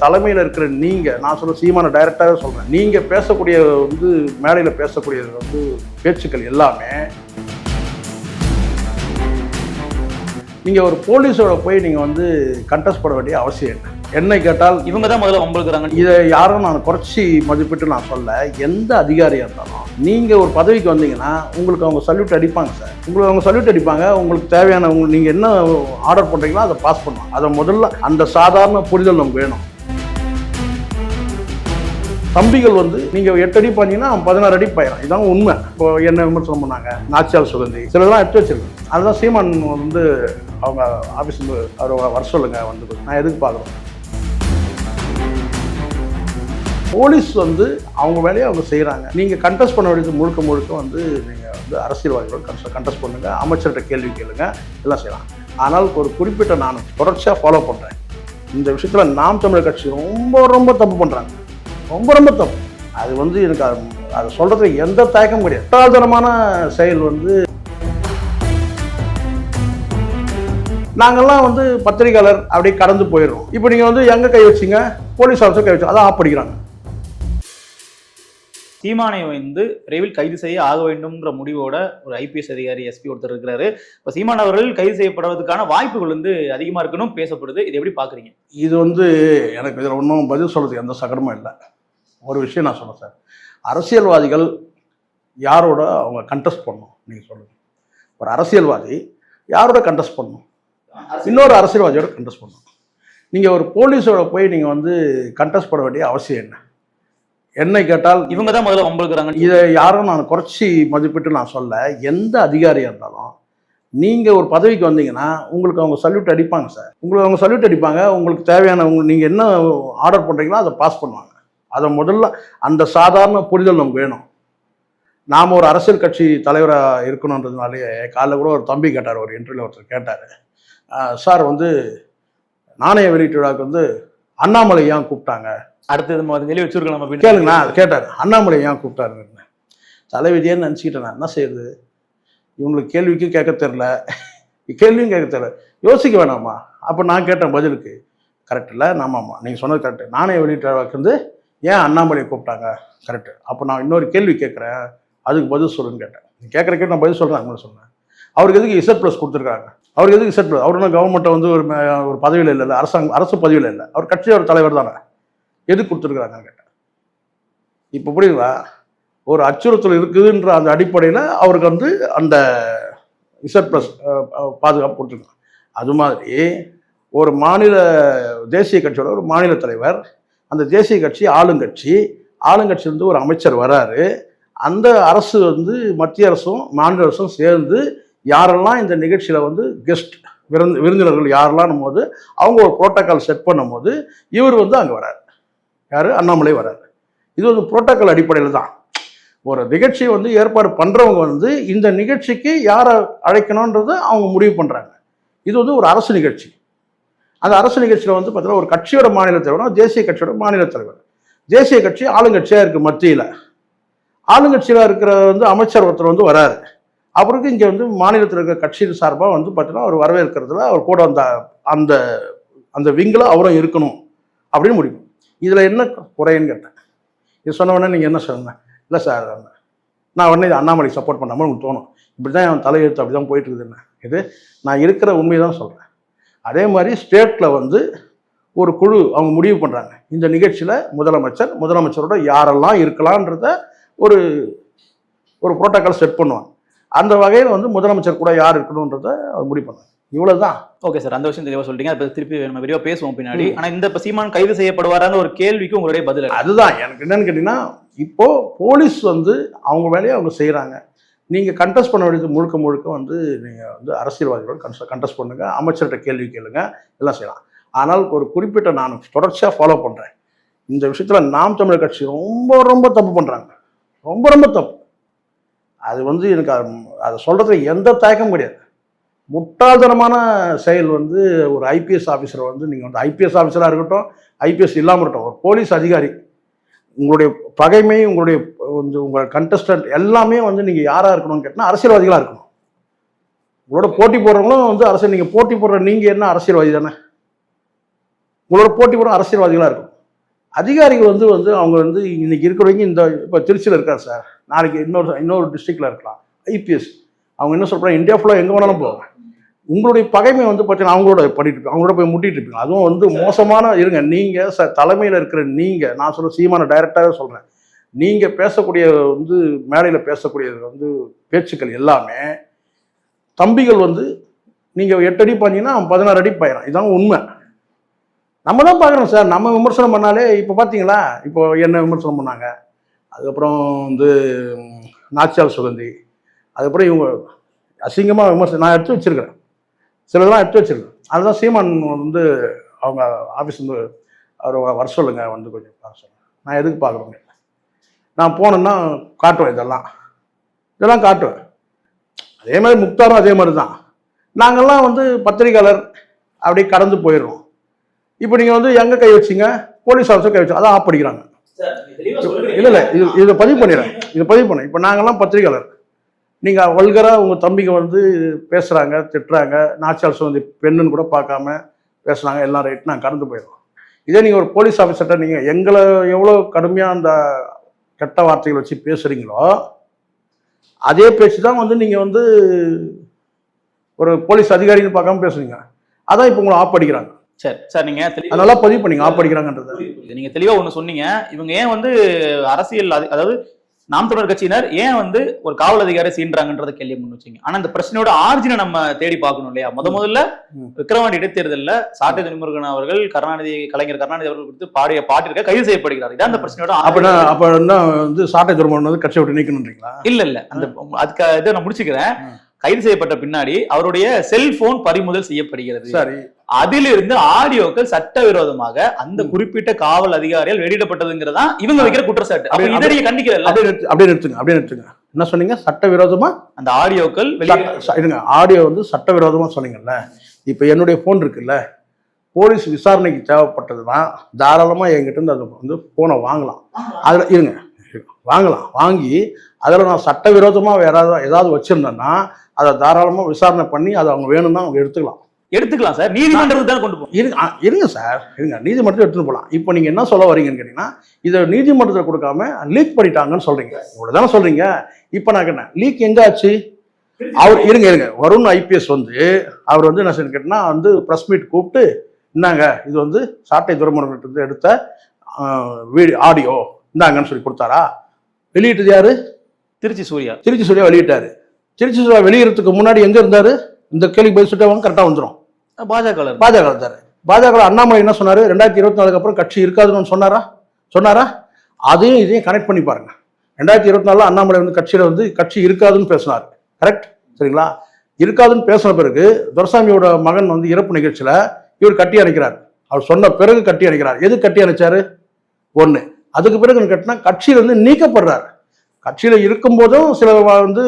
தலைமையில் இருக்கிற நீங்க நான் சொல்ல சீமான டைரக்டாவே சொல்றேன். நீங்க பேசக்கூடிய வந்து மேடையில பேசக்கூடியது வந்து பேச்சுக்கள் எல்லாமே நீங்க ஒரு போலீஸோட போய் நீங்க வந்து கண்டெஸ்ட் பண்ண வேண்டிய அவசியம் என்ன என்னை கேட்டால் இவங்க தான் முதல்ல வம்பளுக்குறாங்க இதை யாரும் நான் குறைச்சி மதிப்பிட்டு நான் சொல்ல எந்த அதிகாரியாக இருந்தாலும் நீங்கள் ஒரு பதவிக்கு வந்தீங்கன்னா உங்களுக்கு அவங்க சல்யூட் அடிப்பாங்க சார் உங்களுக்கு அவங்க சல்யூட் அடிப்பாங்க உங்களுக்கு தேவையான உங்க நீங்கள் என்ன ஆர்டர் பண்ணுறீங்களோ அதை பாஸ் பண்ணுவாங்க. அதை முதல்ல அந்த சாதாரண புரிதல் நமக்கு வேணும். தம்பிகள் வந்து நீங்கள் எட்டு அடி பண்ணீங்கன்னா பதினாறு அடி பயிரும் இதான் உண்மை. இப்போ என்ன விமர்சனம் பண்ணாங்க? நாச்சியால் சுகந்தி சிலதெல்லாம் எடுத்து வச்சிருக்கேன் அதுதான் சீமான் வந்து அவங்க ஆஃபீஸ் அவர் வர சொல்லுங்க வந்து நான் எதுக்கு பார்க்குறேன் போலீஸ் வந்து அவங்க வேலையை அவங்க செய்கிறாங்க நீங்கள் கண்டெஸ்ட் பண்ண வேண்டியது முழுக்க முழுக்க வந்து நீங்கள் வந்து அரசியல்வாதிகளோட கன்ச கண்டெஸ்ட் பண்ணுங்கள் அமைச்சர்கிட்ட கேள்வி கேளுங்க. எல்லாம் செய்யலாம். ஆனால் ஒரு குறிப்பிட்ட நான் தொடர்ச்சியாக ஃபாலோ பண்ணுறேன் இந்த விஷயத்தில் நாம் தமிழர் கட்சி ரொம்ப ரொம்ப தப்பு பண்ணுறாங்க ரொம்ப ரொம்ப தப்பு. அது வந்து எனக்கு அது அதை சொல்கிறதுக்கு எந்த தயக்கம் கிடையாது. முட்டாள்தனமான செயல் வந்து நாங்கெல்லாம் வந்து பத்திரிகையாளர் அப்படியே கடந்து போயிடுறோம். இப்போ நீங்கள் வந்து எங்கே கை வச்சீங்க? போலீஸ் ஆஃபீஸர் கை வச்சு அதான் ஆப் படிக்கிறாங்க. சீமானை வந்து விரைவில் கைது செய்ய ஆக வேண்டும்ங்கிற முடிவோட ஒரு ஐபிஎஸ் அதிகாரி எஸ்பி ஒருத்தர் இருக்கிறாரு. இப்போ சீமான் அவர்கள் கைது செய்யப்படுவதற்கான வாய்ப்புகள் வந்து அதிகமா இருக்கணும் பேசப்படுது. இது எப்படி பாக்குறீங்க? இது வந்து எனக்கு இதில் ஒன்றும் பதில் சொல்கிறதுக்கு எந்த சகடமும் இல்லை. ஒரு விஷயம் நான் சொல்றேன் சார். அரசியல்வாதிகள் யாரோட அவங்க கண்டெஸ்ட் பண்ணணும் நீங்கள் சொல்லுங்கள் ஒரு அரசியல்வாதி யாரோட கண்டெஸ்ட் பண்ணணும்? இன்னொரு அரசியல்வாதியோட கண்டெஸ்ட் பண்ணணும். நீங்கள் ஒரு போலீஸோட போய் நீங்கள் வந்து கண்டெஸ்ட் பண்ண வேண்டிய அவசியம் என்ன? என்னை கேட்டால் இவங்க தான் முதல்ல வம்பளுக்குறாங்க இதை யாரும் நான் குறைச்சி மதிப்பிட்டு நான் சொல்ல எந்த அதிகாரியாக இருந்தாலும் நீங்கள் ஒரு பதவிக்கு வந்தீங்கன்னா உங்களுக்கு அவங்க சல்யூட் அடிப்பாங்க சார். உங்களுக்கு அவங்க சல்யூட் அடிப்பாங்க. உங்களுக்கு தேவையான உங்க நீங்கள் என்ன ஆர்டர் பண்ணுறீங்களோ அதை பாஸ் பண்ணுவாங்க. அதை முதல்ல அந்த சாதாரண புரிதல் நமக்கு வேணும். நாம் ஒரு அரசியல் கட்சி தலைவராக இருக்கணுன்றதுனாலேயே காலைல கூட ஒரு தம்பி கேட்டார் ஒரு இன்டர்வியூ ஒருத்தர் கேட்டார். சார் வந்து நாணய வெளியீட்டு விழாவுக்கு வந்து அண்ணாமலை ஏன் கூப்பிட்டாங்க? அடுத்தது முதல்ல சொல்லி வச்சிருக்கலாம் அப்படின்னு கேளுங்க நான் கேட்டார். அண்ணாமலை ஏன் கூப்பிட்டாருன்னு. தலைவிதியேன்னு நினச்சிக்கிட்டேன் நான். என்ன செய்யுது? இவங்களுக்கு கேள்விக்கும் கேட்க தெரில கேள்வியும் கேட்க தெரில யோசிக்க வேணாமா? அப்போ நான் கேட்டேன் பதிலுக்கு. கரெக்ட் இல்லை. ஆமாம்மா. நீங்கள் சொன்னது கரெக்டு. நாணய வெளியிட்டு வந்து ஏன் அண்ணாமலை கூப்பிட்டாங்க? கரெக்டு அப்போ நான் இன்னொரு கேள்வி கேட்குறேன். அதுக்கு பதில் சொல்லுன்னு கேட்டேன். நீ கேட்குற கேட்டு நான் பதில் சொல்கிறேன் அவங்களும் சொன்னேன் அவருக்கு எதுக்கு இசட் ப்ளஸ் கொடுத்துருக்காங்க? அவருக்கு எதுக்கு இசட் ப்ளஸ் அவர் ஒன்றும் கவர்மெண்ட்டை வந்து ஒரு ஒரு பதவியில் இல்லை அரசாங்க அரசு பதவியில் இல்லை. அவர் கட்சியோட தலைவர் தானே. எதுக்கு கொடுத்துருக்குறாங்க கேட்டேன். இப்போ புரியுதா? ஒரு அச்சுறுத்தல் இருக்குதுன்ற அந்த அடிப்படையில் அவருக்கு வந்து அந்த இசட் ப்ளஸ் பாதுகாப்பு கொடுத்துருக்காங்க. அது மாதிரி ஒரு மாநில தேசிய கட்சியோட ஒரு மாநில தலைவர் அந்த தேசிய கட்சி ஆளுங்கட்சி ஆளுங்கட்சியிலேருந்து ஒரு அமைச்சர் வராரு. அந்த அரசு வந்து மத்திய அரசும் மாநில அரசும் சேர்ந்து யாரெல்லாம் இந்த நிகழ்ச்சியில் வந்து கெஸ்ட் விருந்து விருந்தினர்கள் யாரெல்லாம் போது அவங்க ஒரு புரோட்டோக்கால் செட் பண்ணும்போது இவர் வந்து அங்கே வராரு. யார்? அண்ணாமலை வராரு. இது வந்து புரோட்டோக்கால் அடிப்படையில் தான். ஒரு நிகழ்ச்சியை வந்து ஏற்பாடு பண்ணுறவங்க வந்து இந்த நிகழ்ச்சிக்கு யாரை அழைக்கணுன்றதை அவங்க முடிவு பண்ணுறாங்க இது வந்து ஒரு அரசு நிகழ்ச்சி. அந்த அரசு நிகழ்ச்சியில் வந்து பார்த்தீங்கன்னா ஒரு கட்சியோட மாநில தலைவர் தேசிய கட்சியோட மாநில தலைவர். தேசிய கட்சி ஆளுங்கட்சியாக இருக்குது மத்தியில். ஆளுங்கட்சியில் இருக்கிற வந்து அமைச்சர் ஒருத்தர் வந்து வராரு. அவருக்கு இங்கே வந்து மாநிலத்தில் இருக்கிற கட்சியின் சார்பாக வந்து பார்த்தீங்கன்னா அவர் வரவேற்கிறதுல அவர் கூட அந்த அந்த அந்த விங்கில் அவரும் இருக்கணும் அப்படின்னு முடியும் இதில் என்ன குறைன்னு கேட்டேன். இது சொன்ன உடனே நீங்கள் என்ன சொன்னேன் இல்லை சார் நான் உடனே இது அண்ணாமலை சப்போர்ட் பண்ணாமல் உங்களுக்கு தோணும். இப்படி தான் என் தலையெழுத்து அப்படி தான் போயிட்டு இது நான் இருக்கிற உண்மையை தான் சொல்கிறேன் அதே மாதிரி ஸ்டேட்டில் வந்து ஒரு குழு அவங்க முடிவு பண்ணுறாங்க இந்த நிகழ்ச்சியில் முதலமைச்சர் முதலமைச்சரோட யாரெல்லாம் இருக்கலான்றத ஒரு ஒரு புரோட்டோக்கால் செட் பண்ணுவாங்க. அந்த வகையில் வந்து முதலமைச்சர் கூட யார் இருக்கணுன்றத அவர் முடிவு பண்ணாங்க இவ்வளோ தான் ஓகே சார் அந்த விஷயம் தெளிவா சொல்லிட்டீங்க. அதை திருப்பி நம்ம விரிவா பேசுவோம் பின்னாடி. ஆனா இந்த இப்ப சீமான் கைது செய்யப்படுவாரான்னு ஒரு கேள்விக்கு உங்களுடைய பதில்? அதுதான். எனக்கு என்னன்னு கேட்டிங்கன்னா இப்போ போலீஸ் வந்து அவங்க வேலையை அவங்க செய்கிறாங்க நீங்கள் கண்டஸ்ட் பண்ண வேண்டியது முழுக்க முழுக்க வந்து நீங்கள் வந்து அரசியல்வாதிகளோட கன்ஸ் கண்டெஸ்ட் பண்ணுங்கள் அமைச்சர்கிட்ட கேள்வி கேளுங்க. எல்லாம் செய்யலாம். ஆனால் ஒரு குறிப்பிட்ட நான் தொடர்ச்சியாக ஃபாலோ பண்ணுறேன் இந்த விஷயத்தில் நாம் தமிழர் கட்சி ரொம்ப ரொம்ப தப்பு பண்ணுறாங்க ரொம்ப ரொம்ப தப்பு. அது வந்து எனக்கு அதை சொல்கிறதுக்கு எந்த தயக்கம் கிடையாது. முட்டாள்தனமான செயல் வந்து ஒரு ஐபிஎஸ் ஆஃபீஸரை வந்து நீங்கள் வந்து ஐபிஎஸ் ஆஃபீஸராக இருக்கட்டும் ஐபிஎஸ் இல்லாமல் இருக்கட்டும் ஒரு போலீஸ் அதிகாரி உங்களுடைய பகைமை உங்களுடைய வந்து உங்கள் கண்டஸ்டன்ட் எல்லாமே வந்து நீங்கள் யாராக இருக்கணும்னு கேட்டால் அரசியல்வாதிகளாக இருக்கணும். உங்களோட போட்டி போடுறவங்களும் வந்து அரசியல் நீங்கள் போட்டி போடுற நீங்கள் என்ன அரசியல்வாதி தானே? உங்களோட போட்டி போடுற அரசியல்வாதிகளாக இருக்கும் அதிகாரிகள் வந்து வந்து அவங்க வந்து இன்னைக்கு இருக்கிறவங்க இந்த இப்போ திருச்சியில் இருக்கார் சார். நாளைக்கு இன்னொரு இன்னொரு டிஸ்ட்ரிக்டில் இருக்கலாம். ஐபிஎஸ் அவங்க என்ன சொல்கிறாங்க இந்தியா ஃபுல்லாக எங்கே வேணாலும் போவாங்க. உங்களுடைய பகைமை வந்து பார்த்தீங்கன்னா அவங்களோட பண்ணிட்டு இருப்பீங்க. அவங்களோட போய் முட்டிட்டு இருப்பீங்க. அதுவும் வந்து மோசமான இருங்க நீங்கள் ச தலைமையில் இருக்கிற நீங்கள் நான் சொல்ல சீமான டைரக்டாகவே சொல்கிறேன் நீங்கள் பேசக்கூடிய வந்து மேடையில் பேசக்கூடியது வந்து பேச்சுக்கள் எல்லாமே தம்பிகள் வந்து நீங்கள் எட்டு அடி பாஞ்சீங்கன்னா பதினாறு அடி பாயிடும் இதான் உண்மை. நம்ம தான் பார்க்குறோம் சார். நம்ம விமர்சனம் பண்ணாலே இப்போ பார்த்தீங்களா இப்போ என்ன விமர்சனம் பண்ணாங்க? அதுக்கப்புறம் வந்து நாச்சியால் சுகந்தி. அதுக்கப்புறம் இவங்க அசிங்கமாக விமர்சனம் நான் எடுத்து வச்சிருக்கிறேன். சிலதெல்லாம் எடுத்து வச்சிருக்கேன் அதுதான் சீமான் வந்து அவங்க ஆஃபீஸ் வந்து அவர் வர சொல்லுங்கள் வந்து கொஞ்சம் பார்க்க சொல்லுங்கள் நான் எதுக்கு பார்க்குறோங்க நான் போனேன்னா காட்டுவேன் இதெல்லாம். இதெல்லாம் காட்டுவேன். அதே மாதிரி முக்தாரும் அதே மாதிரி தான். நாங்கள்லாம் வந்து பத்திரிகையாளர் அப்படியே கடந்து போயிடுறோம். இப்போ நீங்கள் வந்து எங்கே கை வச்சீங்க? போலீஸ் ஆஃபீஸர் கை வச்சு அதான் ஆப் படிக்கிறாங்க. இல்லை இல்லை இது இதை பதிவு பண்ணிடுறேன். இதை பதிவு பண்ணேன் இப்போ நாங்கள்லாம் பத்திரிகையாளர். நீங்கள் வல்கராக உங்கள் தம்பிங்க வந்து பேசுகிறாங்க திட்டுறாங்க. நாச்சால் சுதந்தி பெண்ணுன்னு கூட பார்க்காம பேசுனாங்க எல்லாம் ரைட் நான் கடந்து போயிடுறோம். இதே நீங்கள் ஒரு போலீஸ் ஆஃபீஸர்கிட்ட நீங்கள் எங்களை எவ்வளோ கடுமையாக அந்த கெட்ட வார்த்தைகள் வச்சு பேசுகிறீங்களோ அதே பேச்சு தான் வந்து நீங்கள் வந்து ஒரு போலீஸ் அதிகாரின்னு பார்க்காம பேசுறீங்க. அதான் இப்போ உங்களை ஆப் அடிக்கிறாங்க சரி சார் நீங்க தெளிவா- அது நல்லா பதிவு பண்ணீங்க ஆப் அடிக்கிறாங்கன்றது. நீங்க தெளிவா ஒண்ணு சொன்னீங்க. இவங்க ஏன் வந்து அரசியல் அதி- அதாவது நாம் தமிழர் கட்சியினர் ஏன் வந்து ஒரு காவல் அதிகாரி சீன்றாங்கன்றத கேள்வி முன் வச்சீங்க. ஆனா இந்த பிரச்சனையோட ஆர்ஜினை நம்ம தேடி பார்க்கணும் இல்லையா? முத முதல்ல. விக்ரவாண்டி இடைத்தேர்தல்ல சாட்டை துணிமுருகன் அவர்கள் கருணாநிதி கலைஞர் கருணாநிதி அவர்கள் குறித்து பாடிய பாட்டிற்க கைது செய்யப்படுகிறார். இதான் இந்த பிரச்சனையோட அப்படின்னா ஆர்ஜின். அப்போ என்ன வந்து சாட்டை துருமன் வந்து கட்சியை விட்டு நீக்கணுன்றீங்களா? இல்ல இல்ல. அந்த அதுக்கு இதை நான் முடிச்சுக்கிறேன். கைது செய்யப்பட்ட பின்னாடி அவருடைய செல்போன் பறிமுதல் செய்யப்படுகிறது. சரி. அதிலிருந்து ஆடியோக்கள் சட்டவிரோதமாக அந்த. குறிப்பிட்ட காவல் அதிகாரியால் வெளியிடப்பட்டதுங்கிறதா இவங்க வைக்கிற குற்றச்சாட்டு. அப்ப இதை நீங்க கண்டிக்கிறல்ல அப்படியே நிறுத்து அப்படியே நிறுத்துங்க அப்படியே நிறுத்துங்க. என்ன சொன்னீங்க? சட்டவிரோதமா? அந்த ஆடியோக்கள் இருங்க ஆடியோ வந்து சட்டவிரோதமா சொன்னீங்கல்ல. இப்போ என்னுடைய ஃபோன் இருக்குல்ல. போலீஸ் விசாரணைக்கு தேவைப்பட்டதுன்னா தாராளமாக என்கிட்ட இருந்து அதை வந்து ஃபோனை வாங்கலாம். அதில் இருங்க வாங்கலாம். வாங்கி அதில் நான் சட்டவிரோதமாக வேற ஏதாவது ஏதாவது வச்சுருந்தேன்னா அதை தாராளமாக விசாரணை பண்ணி அதை அவங்க வேணும்னா அவங்க எடுத்துக்கலாம். எடுத்துக்கலாம் சார். நீதிமன்றத்துக்கு தான் கொண்டு போகும் இருங்க சார். இருங்க நீதிமன்றத்தில் எடுத்துட்டு போகலாம். இப்போ நீங்கள் என்ன சொல்ல வரீங்கன்னு கேட்டிங்கன்னா இதை நீதிமன்றத்தில் கொடுக்காம லீக் பண்ணிட்டாங்கன்னு சொல்கிறீங்க இவ்வளோ தானே சொல்கிறீங்க இப்போ நான் கேட்டேன் லீக் எங்கே ஆச்சு அவர் இருங்க இருங்க. வருண் ஐபிஎஸ் வந்து அவர் வந்து என்ன செய்யணும் கேட்டிங்கன்னா வந்து ப்ரெஸ் மீட் கூப்பிட்டு இந்தாங்க இது வந்து சாட்டை துறைமுகத்திலிருந்து எடுத்த வீடியோ ஆடியோ இந்தாங்கன்னு சொல்லி கொடுத்தாரா? வெளியிட்டது யாரு? திருச்சி சூர்யா. திருச்சி சூர்யா வெளியிட்டாரு. திருச்சி சூர்யா வெளியிடறதுக்கு முன்னாடி எங்கே இருந்தாரு? இந்த கேள்வி பதில் சொல்லிட்டு கரெக்டாக வந்துடும் பாஜக பாஜக இருந்தாரு. பாஜக அண்ணாமலை என்ன சொன்னாரு? ரெண்டாயிரத்தி இருபத்தி நாலுக்கு அப்புறம் கட்சி இருக்காதுன்னு சொன்னாரா? சொன்னாரா? அதையும் இதையும் கனெக்ட் பண்ணி பாருங்க. ரெண்டாயிரத்தி இருபத்தி நாலுல அண்ணாமலை வந்து கட்சியில வந்து கட்சி இருக்காதுன்னு பேசினார். கரெக்ட் சரிங்களா? இருக்காதுன்னு பேசின பிறகு துரசாமியோட மகன் வந்து இறப்பு நிகழ்ச்சியில இவர் கட்டி அணைக்கிறார். அவர் சொன்ன பிறகு கட்டி அணைக்கிறார். எது கட்டி அணைச்சாரு? ஒண்ணு. அதுக்கு பிறகு கட்டினா கட்சியில இருந்து நீக்கப்படுறார். கட்சியில இருக்கும்போதும் சில வந்து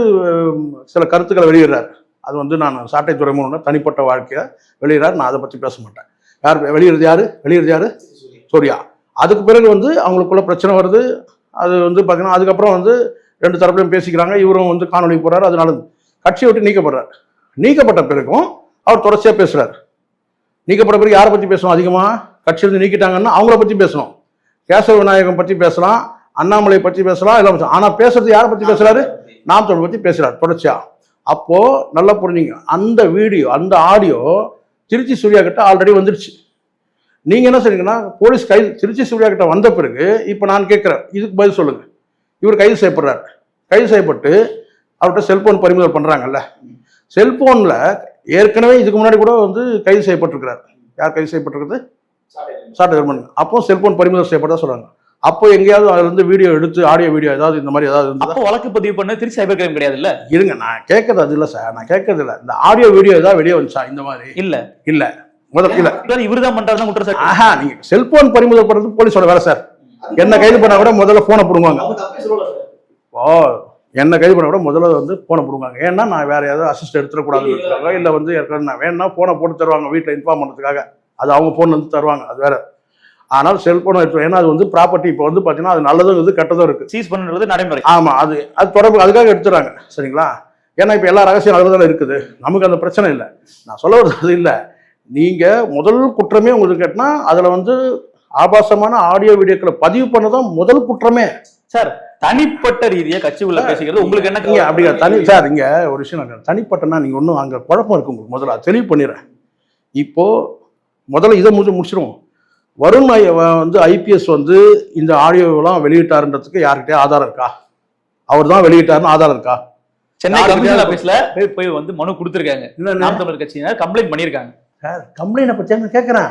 சில கருத்துக்களை வெளியிடுறார். அது வந்து நான் சாட்டை துறைமுகம் தனிப்பட்ட வாழ்க்கையை வெளியிடுறார் நான் அதை பத்தி பேச மாட்டேன். யார் வெளியிடுறது யாரு? வெளியிடுறது யாரு? சூர்யா. அதுக்கு பிறகு வந்து அவங்களுக்குள்ள பிரச்சனை வருது. அது வந்து பார்த்தீங்கன்னா அதுக்கப்புறம் வந்து ரெண்டு தரப்புலையும் பேசிக்கிறாங்க. இவரும் வந்து காணொலி போறாரு. அதனால கட்சியை விட்டு நீக்கப்படுறார். நீக்கப்பட்ட பிறகும் அவர் தொடர்ச்சியா பேசுறாரு. நீக்கப்பட்ட பிறகு யாரை பத்தி பேசணும் அதிகமா? கட்சியிலிருந்து நீக்கிட்டாங்கன்னா அவங்கள பத்தி பேசணும். கேசவ விநாயகம் பத்தி பேசலாம். அண்ணாமலை பத்தி பேசலாம். எல்லாம் பேசலாம். ஆனா பேசுறது யாரை பத்தி பேசுறாரு? நாம் தமிழ் பத்தி பேசுறாரு. தொடர்ச்சியா. அப்போ நல்லா புரிஞ்சுங்க. அந்த வீடியோ அந்த ஆடியோ திருச்சி சூர்யா கிட்ட ஆல்ரெடி வந்துடுச்சு நீங்க என்ன செய்றீங்கன்னா போலீஸ் கைது திருச்சி சூர்யா கிட்ட வந்த பிறகு இப்போ நான் கேட்குறேன். இதுக்கு பதில் சொல்லுங்க. இவர் கைது செய்யப்படுறாரு. கைது செய்யப்பட்டு அவர்கிட்ட செல்போன் பறிமுதல் பண்றாங்கல்ல. செல்போன்ல ஏற்கனவே இதுக்கு முன்னாடி கூட வந்து கைது செய்யப்பட்டிருக்கிறார். யார் கைது செய்யப்பட்டிருக்கிறது? சாட்டை தர்மன் அப்போ செல்போன் பறிமுதல் செய்யப்பட்டதா சொல்றாங்க. அப்போ எங்கேயாவது அதுல இருந்து வீடியோ எடுத்து ஆடியோ வீடியோ ஏதாவது இந்த மாதிரி ஏதாவது இருந்தா அப்போ வழக்கு பதிவு பண்ண திருச்சி சைபர் கிரைம் கிடையாது இல்ல இருங்க நான் கேட்கறது அது இல்லை சார் நான் கேட்கறது இல்லை. இந்த ஆடியோ வீடியோ ஏதாவது வெளியே வந்துச்சா? இந்த மாதிரி. இல்ல. இல்ல. முதல்ல இல்ல. இவர்தான் பண்றாருதான் குற்றச்சாட்டு. ஆஹா நீங்க செல்போன் பறிமுதல் பண்றது போலீஸோட வேலை சார் என்ன கைது பண்ணா கூட முதல்ல போனை பிடுங்குவாங்க. ஓ என்ன கைது பண்ண கூட முதல்ல வந்து போனை பிடுங்குவாங்க. ஏன்னா நான் வேற ஏதாவது அசிஸ்ட் எடுத்துடக்கூடாதுன்றதுக்காக இல்லை வந்து ஏற்கனவே நான் வேணா போனை போட்டு தருவாங்க வீட்டில் இன்ஃபார்ம் பண்ணுறதுக்காக அது அவங்க ஃபோன் வந்து தருவாங்க அது வேற. ஆனால் செல்போனை எடுத்து ஏன்னா அது வந்து ப்ராப்பர்ட்டி இப்போ வந்து பார்த்தீங்கன்னா அது நல்லதும் இருக்குது கெட்டதும் இருக்குது. சீஸ் பண்ணுறது நடைமுறை. ஆமா அது அது தொடர்பு அதுக்காக எடுத்துறாங்க சரிங்களா? ஏன்னா இப்போ எல்லா ரகசியம் அதில் தானே இருக்குது. நமக்கு அந்த பிரச்சனை இல்லை. நான் சொல்ல வர்றது அது இல்லை. நீங்க முதல் குற்றமே உங்களுக்கு கேட்டினா அதுல வந்து ஆபாசமான ஆடியோ வீடியோக்களை பதிவு பண்ணதான் முதல் குற்றமே. சார் தனிப்பட்ட ரீதியா கட்சிக்குள்ள பேசிக்கிறது உங்களுக்கு என்ன நீங்க அப்படி தனி சார் இங்க ஒரு விஷயம் தனிப்பட்டனா நீங்க ஒன்றும் அங்க குழப்பம் இருக்கு உங்களுக்கு. முதல்ல தெளிவு பண்ணிடுறேன். இப்போ முதல்ல இதை முடிச்சு முடிச்சிருவோம். வருண் வந்து ஐபிஎஸ் வந்து இந்த ஆடியோவெல்லாம் வெளியிட்டாருன்றதுக்கு யார்கிட்டயே ஆதாரம் இருக்கா? அவர் தான் வெளியிட்டாருன்னு ஆதாரம் இருக்கா? சென்னை கமிஷன் தேவை? ஆபீஸ்ல போய் போய் வந்து மனு கொடுத்திருக்காங்க. என்ன நாம் தமிழர் கட்சியினர் கம்ப்ளைண்ட் பண்ணிருக்காங்க சார் கம்ப்ளைண்ட்டை பற்றி நான் கேட்குறேன்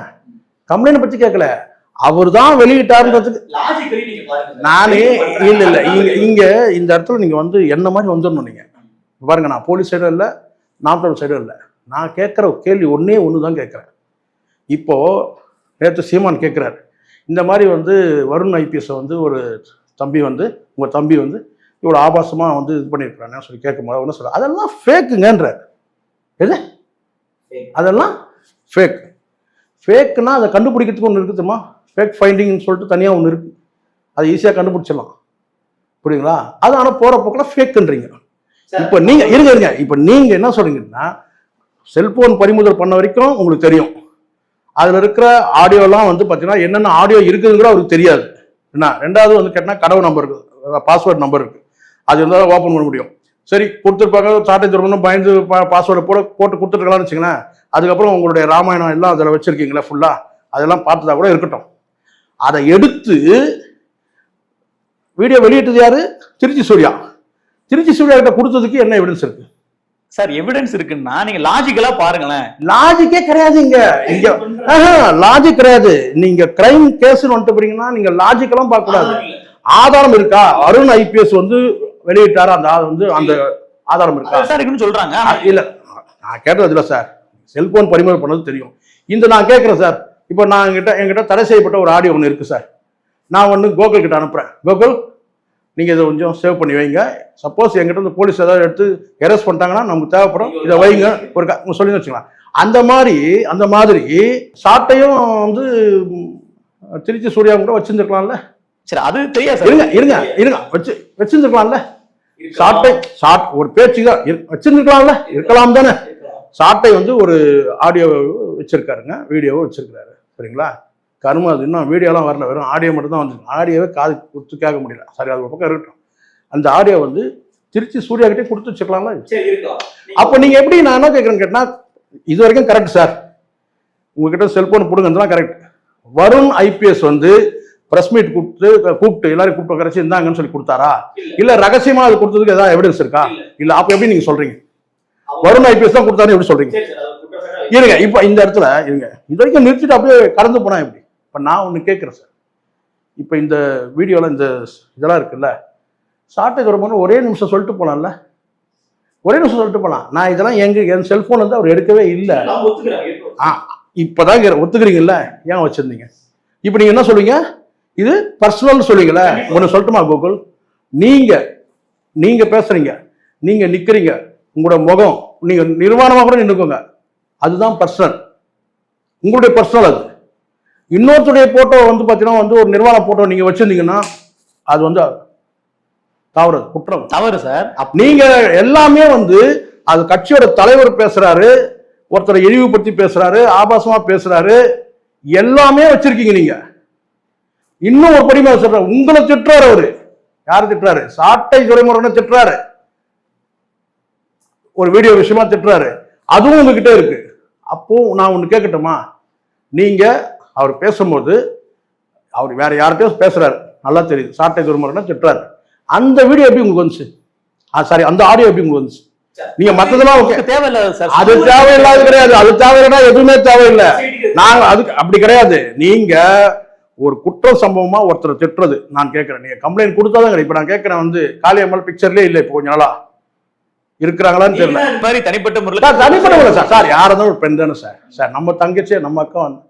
கம்ப்ளைண்ட்டை பற்றி கேட்கல அவர் தான் வெளியிட்டாருன்றதுக்கு நானே இல்ல இல்ல. இங்க இங்க இந்த இடத்துல நீங்க வந்து என்ன மாதிரி வந்துடணும் நீங்க இப்ப பாருங்க நான் போலீஸ் சைடும் இல்லை நாமக்கல் சைடும் இல்லை. நான் கேட்குற கேள்வி ஒண்ணே ஒன்று தான் கேட்குறேன் இப்போ நேற்று சீமான் கேட்குறாரு இந்த மாதிரி வந்து வருண் ஐபிஎஸ் வந்து ஒரு தம்பி வந்து உங்க தம்பி வந்து இவ்வளோ ஆபாசமா வந்து இது பண்ணியிருக்கிறானே சொல்லி கேட்கும்போது ஒன்று சொல்ல அதெல்லாம் ஃபேக்குங்கன்றார் எது? அதெல்லாம் ஃபேக் ஃபேக்குன்னா அதை கண்டுபிடிக்கிறதுக்கு ஒன்று இருக்குதுமா ஃபேக் ஃபைண்டிங்னு சொல்லிட்டு தனியாக ஒன்று இருக்குது அதை ஈஸியாக கண்டுபிடிச்சிடலாம். புரியுங்களா அது ஆனால் போகிற போக்கில் ஃபேக்குன்றீங்க இப்போ நீங்கள் இருங்க இருங்க. இப்போ நீங்கள் என்ன சொல்றீங்கன்னா செல்போன் பறிமுதல் பண்ண வரைக்கும் உங்களுக்கு தெரியும். அதில் இருக்கிற ஆடியோலாம் வந்து பார்த்தீங்கன்னா என்னென்ன ஆடியோ இருக்குதுங்கிற அவருக்கு தெரியாது. என்ன? ரெண்டாவது வந்து கேட்டால் கடவு நம்பர் இருக்குது பாஸ்வேர்டு நம்பர் இருக்குது அது இருந்தால் ஓப்பன் பண்ண முடியும். சரி கொடுத்துருப்பாங்க சாட்டை திரும்பணும் பயந்து பாஸ்வேர்டை போட போட்டு கொடுத்துருக்கலாம்னு வச்சுங்களேன் அதுக்கப்புறம் உங்களுடைய ராமாயணம் எல்லாம் அதில் வச்சுருக்கீங்களா ஃபுல்லாக அதெல்லாம் பார்த்ததா கூட இருக்கட்டும். அதை எடுத்து வீடியோ வெளியிட்டது யார்? திருச்சி சூர்யா. திருச்சி சூர்யா கிட்ட கொடுத்ததுக்கு என்ன எவிடன்ஸ் இருக்குது சார் எவிடன்ஸ் இருக்குன்னா நீங்க லாஜிக்கலா பாருங்களேன். லாஜிக்கே கிடையாது இங்க. இங்க லாஜிக் கிடையாது. நீங்க கிரைம் கேஸ்னு வந்துட்டு போறீங்கன்னா நீங்க லாஜிக்கெல்லாம் பார்க்க கூடாது ஆதாரம் இருக்கா? அருண் ஐபிஎஸ் வந்து வெளியிட்டாரு. அந்த வந்து அந்த ஆதாரம் இருக்கா? சார் இருக்குன்னு சொல்றாங்க. இல்ல. நான் கேட்டது இல்ல சார். செல்போன் பறிமுதல் பண்ணது தெரியும். இந்த நான் கேட்குறேன் சார். இப்போ நான் என்கிட்ட என்கிட்ட தடை செய்யப்பட்ட ஒரு ஆடியோ ஒன்று இருக்கு சார். நான் ஒன்று கோகுல் கிட்ட அனுப்புறேன். கோகுல் நீங்க இதை கொஞ்சம் சேவ் பண்ணி வைங்க. சப்போஸ் என்கிட்ட இருந்து போலீஸ் ஏதாவது எடுத்து அரெஸ்ட் பண்ணிட்டாங்கன்னா நமக்கு தேவைப்படும். இதை வைங்க. ஒரு க- உங்க சொல்லி வச்சுக்கலாம். அந்த மாதிரி அந்த மாதிரி சாட்டையும் வந்து திருச்சி சூர்யா கூட வச்சிருந்துருக்கலாம்ல? சரி அது தெரியாது இருங்க இருங்க இருங்க. வச்சு வச்சிருந்துருக்கலாம்ல? சாட்டை சாட் ஒரு பேச்சுக்கு இரு- வச்சிருந்துருக்கலாம்ல? இருக்கலாம் தானே? சாட்டை வந்து ஒரு ஆடியோ வச்சிருக்காருங்க வீடியோவும் வச்சிருக்காரு சரிங்களா? கருமம் அது இன்னும் வீடியோலாம் வரல. வெறும் ஆடியோ மட்டும் தான் வந்துருக்கு ஆடியோவே காது கொடுத்து கேட்க முடியல. சரி அது ஒரு பக்கம் இருக்கட்டும். அந்த ஆடியோ வந்து திருச்சி சூர்யா கிட்டே கொடுத்து வச்சுக்கலாம்ல? அப்போ நீங்க எப்படி நான் என்ன கேட்குறேன்னு கேட்டா இது வரைக்கும் கரெக்ட் சார் உங்ககிட்ட செல்போன் கொடுங்கன்றதான் கரெக்ட் வருண் ஐபிஎஸ் வந்து பிரஸ் மீட் கூப்பிட்டு கூப்பிட்டு எல்லாரும் கூப்பிட்டு கரைச்சி இருந்தாங்கன்னு சொல்லி கொடுத்தாரா? இல்ல. ரகசியமா அது கொடுத்ததுக்கு ஏதாவது எவிடன்ஸ் இருக்கா? இல்ல. அப்ப எப்படி நீங்க சொல்றீங்க? வருண் ஐபிஎஸ் தான் கொடுத்தாரு எப்படி சொல்றீங்க? இருங்க இப்ப இந்த இடத்துல இருங்க. இது வரைக்கும் நிறுத்திட்டு அப்படியே கடந்து போனா எப்படி? இப்ப நான் ஒண்ணு கேட்கிறேன் சார். இப்ப இந்த வீடியோல இந்த இதெல்லாம் இருக்குல்ல சாட்டை தொடர்பான ஒரே நிமிஷம் சொல்லிட்டு போலாம்ல? ஒரே நிமிஷம் சொல்லிட்டு போலாம். நான் இதெல்லாம் எங்க என் செல்போன் வந்து அவர் எடுக்கவே இல்லை. ஆ இப்பதான் ஒத்துக்கிறீங்கல்ல? ஏன் வச்சிருந்தீங்க? இப்போ நீங்க என்ன சொல்லுவீங்க? இது பர்சனல் சொல்லுவீங்கல்ல? ஒன்று சொல்லட்டுமா கோகுல்? நீங்க நீங்க பேசுறீங்க. நீங்க நிக்கிறீங்க. உங்களோட முகம் நீங்க நிர்வாணமா கூட நின்னுக்கோங்க. அதுதான் பர்சனல் உங்களுடைய பர்சனல் அது. இன்னொருத்தருடைய போட்டோ வந்து பார்த்தீங்கன்னா வந்து ஒரு நிர்வாண போட்டோ நீங்க வச்சிருந்தீங்கன்னா அது வந்து தவறு குற்றம். தவறு சார். நீங்க எல்லாமே வந்து அது கட்சியோட தலைவர் பேசுறாரு ஒருத்தரை இழிவுபடுத்தி பேசுறாரு ஆபாசமா பேசுறாரு எல்லாமே வச்சிருக்கீங்க நீங்க. இன்னும் ஒரு படிமா சொல்றேன் உங்களை திட்டுறாரு அவரு. யாரு திட்டுறாரு? சாட்டை துறைமுறை திட்டுறாரு. ஒரு வீடியோ விஷயமா திட்டுறாரு. அதுவும் உங்ககிட்ட இருக்கு. அப்போ நான் ஒண்ணு கேட்கட்டுமா நீங்க அவர் பேசும்போது அவர் வேற யார்கிட்டயும் பேசுறாரு. நல்லா தெரியுது. சாட்டை துறைமுறை திட்டுறாரு. அந்த வீடியோ எப்படி உங்களுக்கு வந்துச்சு? சாரி அந்த ஆடியோ எப்படி உங்களுக்கு வந்துச்சு? நீங்க மத்ததெல்லாம் ஓகே சார் அது தேவையில்லாது கிடையாது. அது தேவையில்லைன்னா எதுவுமே தேவையில்லை. நாங்க அதுக்கு அப்படி கிடையாது. நீங்க ஒரு குற்ற சம்பவமா ஒருத்தரை திட்டுறது நான் கேட்கிறேன். நீங்க கம்ப்ளைண்ட் கொடுத்தாதான் கிடையாது. இப்ப நான் கேட்கிறேன் வந்து காளியம்மாள் பிக்சர்லயே இல்லை இப்போ கொஞ்ச நாளா. இருக்கிறாங்களான்னு தெரியல. மாதிரி தனிப்பட்ட முறையில் தனிப்பட்ட முறை சார். சார் யாரா இருந்தாலும் ஒரு பெண் தானே சார். சார் நம்ம தங்கச்சி நம்ம அக்கா வந்து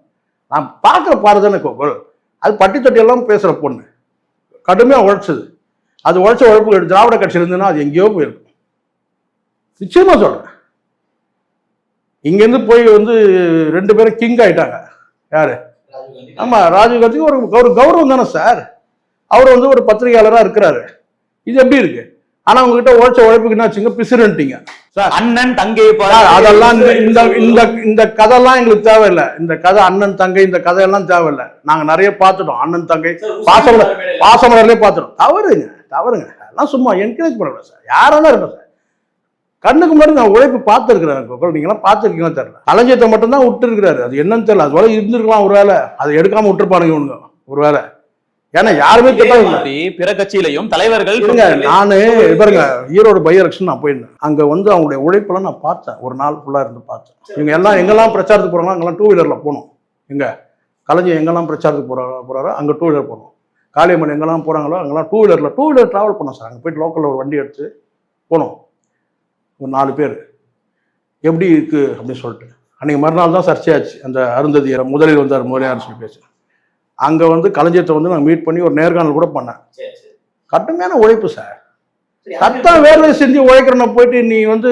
நான் பார்க்குற பாரு தானே கோகுல் அது பட்டி தொட்டியெல்லாம் எல்லாம் பொண்ணு. கடுமையாக உழைச்சது. அது உழைச்ச உழைப்பு திராவிட கட்சி இருந்ததுன்னா அது எங்கேயோ போயிருக்கும். நிச்சயமாக சொல்கிறேன் இங்கேருந்து போய் வந்து ரெண்டு பேரும் கிங் ஆயிட்டாங்க. யாரு? ஆமாம் ராஜீவ்காந்திக்கு ஒரு ஒரு கௌரவம் தானே சார். அவர் வந்து ஒரு பத்திரிகையாளராக இருக்கிறாரு. இது எப்படி இருக்குது ஆனா உங்ககிட்ட உழைச்ச உழைப்புக்கு என்ன வச்சுங்க? பிசுறுன்ட்டீங்க. சார். அண்ணன் பாரு அதெல்லாம் இந்த இந்த இந்த கதைலாம் எங்களுக்கு தேவையில்லை. இந்த கதை அண்ணன் தங்கை இந்த கதையெல்லாம் தேவையில்லை. நாங்க நிறைய பார்த்துட்டோம். அண்ணன் தங்கை பாசமலர் பாசமலர்லயே பார்த்துட்டோம். தவறுங்க தவறுங்க. அதெல்லாம் சும்மா என்கரேஜ் பண்ணல சார். யாராலும் இருக்கட்டும் சார்? கண்ணுக்கு முன்னாடி நான் உழைப்பு பார்த்துருக்கிறேன். நீங்களாம் பார்த்துருக்கீங்களா தெரியல. கலைஞத்தை மட்டும்தான் விட்டு இருக்கிறாரு அது என்னன்னு தெரியல. அது போல இருந்திருக்கலாம் ஒரு வேலை அதை எடுக்காம விட்டுருப்பானுங்க இவனுங்க. ஒரு வேலை ஏன்னா யாருமே கேட்டாங்க பிற கட்சியிலையும் தலைவர்கள் நானு பாருங்க ஈரோடு பை எலெக்ஷன் நான் போயிருந்தேன். அங்க வந்து அவங்களுடைய உழைப்பெல்லாம் நான் பார்த்தேன். ஒரு நாள் ஃபுல்லா இருந்து பார்த்தேன். இவங்க எல்லாம் எங்கெல்லாம் பிரச்சாரத்துக்கு போறாங்களோ அங்கெல்லாம் டூ வீலர்ல போகணும் எங்க? கலைஞர் எங்கெல்லாம் பிரச்சாரத்துக்கு போறா போறாரோ அங்க டூ வீலர் போகணும் காளியம்மன் எங்கெல்லாம் போறாங்களோ அங்கெல்லாம் டூ வீலர்ல டூ வீலர் டிராவல் பண்ணோம் சார். அங்க போயிட்டு லோக்கல்ல ஒரு வண்டி எடுத்து போனோம். ஒரு நாலு பேர். எப்படி இருக்கு அப்படின்னு சொல்லிட்டு. அன்னைக்கு மறுநாள் தான் சர்ச்சையாச்சு. அந்த அருந்ததி முதலில் வந்தார் முதலியார் சொல்லி பேச அங்க வந்து கலைஞத்தை வந்து நான் மீட் பண்ணி ஒரு நேர்காணல் கூட பண்ணேன். கடுமையான உழைப்பு சார். சத்தம் வேர்வை செஞ்சு உழைக்கிறன போயிட்டு நீ வந்து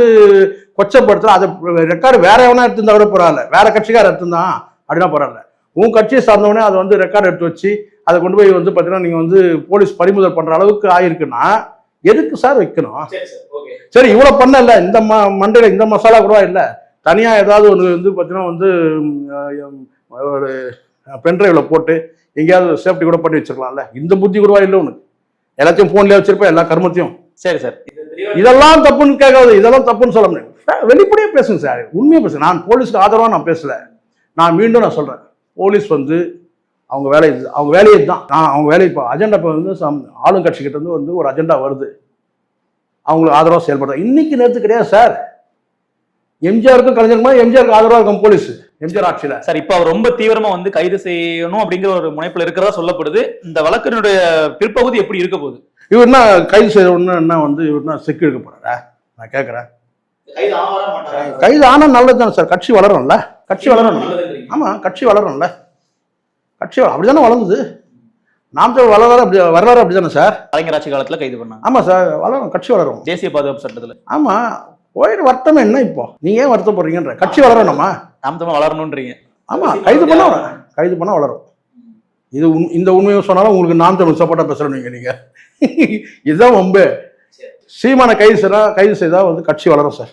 கொச்சப்படுத்துற அதை ரெக்கார்டு வேற எவனா எடுத்திருந்தா கூட பரவாயில்ல. வேற கட்சிக்கார எடுத்திருந்தான் அப்படின்னா பரவாயில்ல. உன் கட்சியை சார்ந்தவனே அதை வந்து ரெக்கார்டு எடுத்து வச்சு அதை கொண்டு போய் வந்து பார்த்தீங்கன்னா நீங்க வந்து போலீஸ் பறிமுதல் பண்ற அளவுக்கு ஆயிருக்குன்னா எதுக்கு சார் வைக்கணும்? சரி இவ்வளவு பண்ணல. இந்த ம மண்டையில இந்த மசாலா கூட இல்ல. தனியா ஏதாவது ஒன்று வந்து பார்த்தீங்கன்னா வந்து ஒரு பென்ட்ரைவ்ல போட்டு எங்கேயாவது சேஃப்டி கூட பண்ணி வச்சிருக்கலாம்ல. இந்த புத்தி கூடவா இல்லை உனக்கு. எல்லாத்தையும் போன்லயே வச்சிருப்ப எல்லா கர்மத்தையும். சரி சார். இதெல்லாம் தப்புன்னு கேட்காது இதெல்லாம் தப்புன்னு சொல்ல முடியும் சார், வெளிப்படையா பேசுங்க சார். உண்மையா பேசுங்க. நான் போலீஸ்க்கு ஆதரவா நான் பேசல. நான் மீண்டும் நான் சொல்றேன். போலீஸ் வந்து அவங்க வேலை அவங்க வேலையை தான் நான் அவங்க வேலை இப்போ அஜெண்டா இப்போ வந்து சம் ஆளுங்கட்சிக்கிட்ட இருந்து வந்து ஒரு அஜெண்டா வருது. அவங்களுக்கு ஆதரவாக செயல்படுறாங்க இன்னைக்கு நேரத்து கிடையாது சார். எம்ஜிஆருக்கும் கலைஞருக்கும்? எம்ஜிஆருக்கு ஆதரவாக இருக்கும் போலீஸ். எம்ஜிஆர் ஆட்சியில். சார் இப்ப அவர் ரொம்ப தீவிரமா வந்து கைது செய்யணும் அப்படிங்கிற ஒரு முனைப்புல இருக்கிறதா சொல்லப்படுது. இந்த வழக்கினுடைய பிற்பகுதி எப்படி இருக்க போகுது? இவர் என்ன கைது செய்த உடனே என்ன வந்து இவர் என்ன செக்கு எடுக்க போறாரா? நான் கேட்குறேன் கைது ஆனால் நல்லது தானே சார். கட்சி வளரும்ல கட்சி வளரணும். ஆமா கட்சி வளரும்ல கட்சி வள- அப்படிதானே வளர்ந்தது நாம் தமிழ் வரலாறு அப்படி வரலாறு அப்படிதானே சார்? கலைஞர் ஆட்சி காலத்துல கைது பண்ணாங்க. ஆமா சார் வளரும் கட்சி வளரும் தேசிய பாதுகாப்பு சட்டத்துல. ஆமா போயிட்டு வருத்தம் என்ன இப்போ? நீங்க ஏன் வருத்தப்படுறீங்கன்ற? கட்சி வளரணுமா? நாம் தமிழ் வளரணும்ன்றீங்க ஆமா கைது பண்ணா வளரும். கைது பண்ணா வளரும். இது உண்- இந்த உண்மையை சொன்னாலும் உங்களுக்கு நாம் தமிழ் சப்போர்ட்டா பேசுறீங்க நீங்க. இதுதான் வம்பு. சீமான கைது செய்தா கைது செய்தா வந்து கட்சி வளரும் சார்.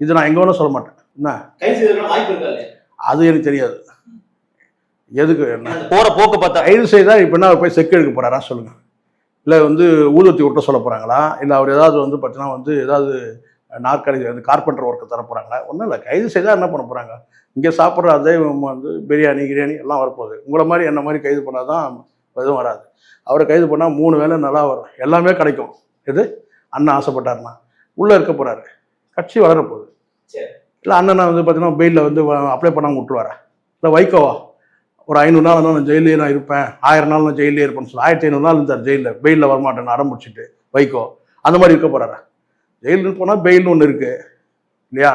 இது நான் எங்க வேணும் சொல்ல மாட்டேன். என்ன? அது எனக்கு தெரியாது. எதுக்கு என்ன? போற போக்கு பார்த்தா கைது செய்தா இப்போ என்ன போய் செக் எடுக்க போறாரா சொல்லுங்க. இல்லை வந்து ஊதுவத்தி விட்ட சொல்ல போறாங்களா? இல்லை அவர் ஏதாவது வந்து பார்த்தீங்கன்னா வந்து ஏதாவது நாற்காலி வந்து கார்பெண்டர் ஒர்க்கு தர போறாங்களா? ஒன்றும் இல்லை. கைது செய்தா என்ன பண்ண போறாங்க? இங்கே சாப்பிட்ற அதே வந்து பிரியாணி கிரியாணி எல்லாம் வரப்போகுது. உங்களை மாதிரி என்ன மாதிரி கைது பண்ணாதான் எதுவும் வராது. அவரை கைது பண்ணால் மூணு வேளை நல்லா வரும். எல்லாமே கிடைக்கும். எது? அண்ணன் ஆசைப்பட்டாருன்னா. உள்ளே இருக்க போறாரு. கட்சி வளரப்போகுது. இல்லை அண்ணனை வந்து பார்த்தீங்கன்னா பெயிலில் வந்து அப்ளை பண்ணாமல் விட்டுருவாரா? இல்லை வைகோவா? ஒரு ஐநூறு நாள் நான் ஜெயிலே நான் இருப்பேன். ஆயிரம் நாள் நான் ஜெயிலே இருப்பேன்னு சொல்லி ஆயிரத்தி ஐநூறு நாள் இருந்தார் ஜெயிலில். பெயிலில் வரமாட்டேன்னு அடம் முடிச்சிட்டு வைகோ. அந்த மாதிரி இருக்க போறாரா? ஜெயிலுன்னு போனால் பெயில்னு ஒன்று இருக்கு. இல்லையா?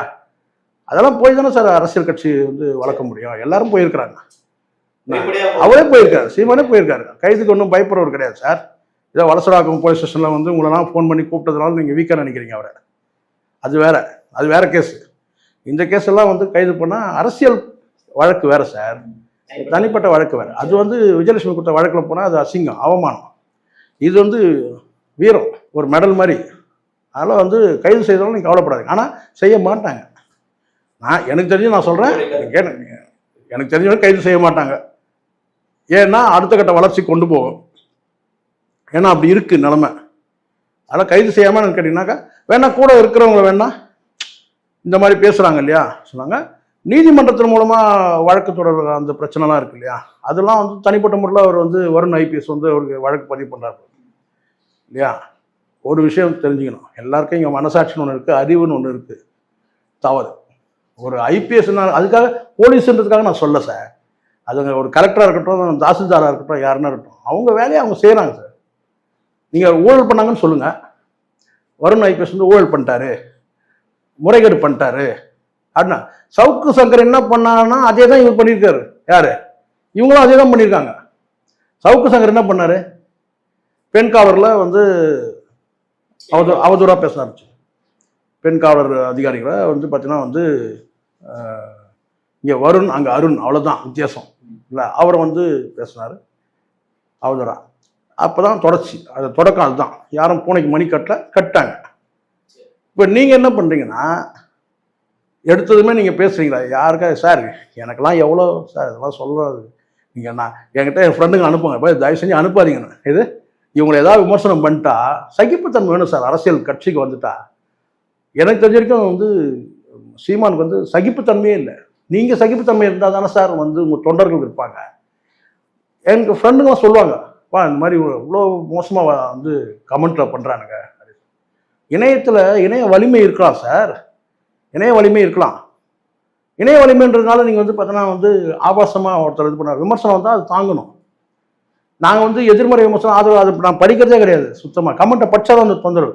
அதெல்லாம் போய் தானே சார் அரசியல் கட்சி வந்து வளர்க்க முடியும். எல்லாரும் போயிருக்கிறாங்க. அவரே போயிருக்காரு. சீமானே போயிருக்காரு. கைதுக்கு ஒன்றும் பயப்படுறவர் கிடையாது சார். இதோ வலசராக்கம் போலீஸ் ஸ்டேஷனில் வந்து உங்களெல்லாம் ஃபோன் பண்ணி கூப்பிட்டதுனால நீங்கள் வீக்காக நினைக்கிறீங்க அவரை. அது வேற. அது வேற கேஸ் இந்த கேஸ் எல்லாம் வந்து கைது பண்ணால் அரசியல் வழக்கு வேற சார். தனிப்பட்ட வழக்கு வேற. அது வந்து விஜயலட்சுமி கொடுத்த வழக்கில் போனால் அது அசிங்கம் அவமானம். இது வந்து வீரம். ஒரு மெடல் மாதிரி. அதெல்லாம் வந்து கைது செய்தாலும் நீங்கள் கவலைப்படாதீங்க. ஆனால் செய்ய மாட்டாங்க. நான் எனக்கு தெரிஞ்சு நான் சொல்கிறேன் கேட்டேன் எனக்கு தெரிஞ்சவங்க கைது செய்ய மாட்டாங்க. ஏன்னா அடுத்த கட்ட வளர்ச்சி கொண்டு போகும். ஏன்னா அப்படி இருக்குது நிலமை. அதெல்லாம் கைது செய்யாமல் கேட்டிங்கனாக்கா வேணா கூட இருக்கிறவங்கள வேணா இந்த மாதிரி பேசுகிறாங்க இல்லையா? சொன்னாங்க. நீதிமன்றத்தின் மூலமாக வழக்கு தொடர் அந்த பிரச்சனைலாம் இருக்கு இல்லையா? அதெல்லாம் வந்து தனிப்பட்ட முறையில் அவர் வந்து வருண் ஐபிஎஸ் வந்து அவருக்கு வழக்கு பதிவு பண்ணுறாரு இல்லையா? ஒரு விஷயம் தெரிஞ்சுக்கணும். எல்லாருக்கும் இங்கே மனசாட்சின்னு ஒன்று இருக்குது அறிவுன்னு ஒன்று இருக்குது தவறு. ஒரு ஐபிஎஸ்னா அதுக்காக போலீஸ்ன்றதுக்காக நான் சொல்ல சார். அதுங்க ஒரு கலெக்டராக இருக்கட்டும் தாசில்தாராக இருக்கட்டும் யாருன்னா இருக்கட்டும் அவங்க வேலையை அவங்க செய்கிறாங்க சார். நீங்கள் ஊழல் பண்ணாங்கன்னு சொல்லுங்கள் வருண் ஐபிஎஸ் வந்து ஊழல் பண்ணிட்டாரு. முறைகேடு பண்ணிட்டாரு. அப்படின்னா சவுக்கு சங்கர் என்ன பண்ணாங்கன்னா அதே தான் இவர் பண்ணியிருக்காரு. யார்? இவங்களும் அதே தான் பண்ணியிருக்காங்க. சவுக்கு சங்கர் என்ன பண்ணார்? பெண் காவரில் வந்து அவதூ அவதூறாக பேசினார் பெண் காவலர் அதிகாரிகளை வந்து பார்த்தீங்கன்னா வந்து இங்கே வருண் அங்கே அருண் அவ்வளோதான் வித்தியாசம். இல்லை அவரை வந்து பேசினார். அவதூறா. அப்போ தான் தொடர்ச்சி. அது தொடக்கம் அதுதான் யாரும் பூனைக்கு மணி கட்டல கட்டாங்க. இப்போ நீங்கள் என்ன பண்ணுறீங்கன்னா எடுத்ததுமே நீங்கள் பேசுகிறீங்களா யாருக்கா? சார் எனக்கெல்லாம் எவ்வளோ சார் இதெல்லாம் சொல்கிறது நீங்கள் நான் என்கிட்ட என் ஃப்ரெண்டுங்க அனுப்புங்க. போய் தயவு செஞ்சு அனுப்பாதீங்கன்னு இது? இவங்களை ஏதாவது விமர்சனம் பண்ணிட்டா சகிப்புத்தன்மை வேணும் சார். அரசியல் கட்சிக்கு வந்துட்டா. எனக்கு தெரிஞ்ச வரைக்கும் வந்து சீமானுக்கு வந்து சகிப்புத்தன்மையே இல்லை. நீங்கள் சகிப்புத்தன்மை இருந்தால் தானே சார் வந்து உங்கள் தொண்டர்கள் இருப்பாங்க. எங்கள் ஃப்ரெண்டுங்களாம் சொல்லுவாங்க வா இந்த மாதிரி இவ்வளோ மோசமாக வந்து கமெண்ட்டில் பண்ணுறானுங்க இணையத்தில் இணைய வலிமை இருக்கலாம் சார். இணைய வலிமை இருக்கலாம். இணைய வலிமைன்றதுனால நீங்கள் வந்து பார்த்தோன்னா வந்து ஆபாசமாக ஒருத்தர் இது பண்ண விமர்சனம் வந்தால் அது தாங்கணும். நாங்கள் வந்து எதிர்மறை விமர்சனம் ஆதரவு அது நான் படிக்கிறதே கிடையாது. சுத்தமாக கமெண்ட்டை படிச்சாதான் அந்த தொந்தரவு.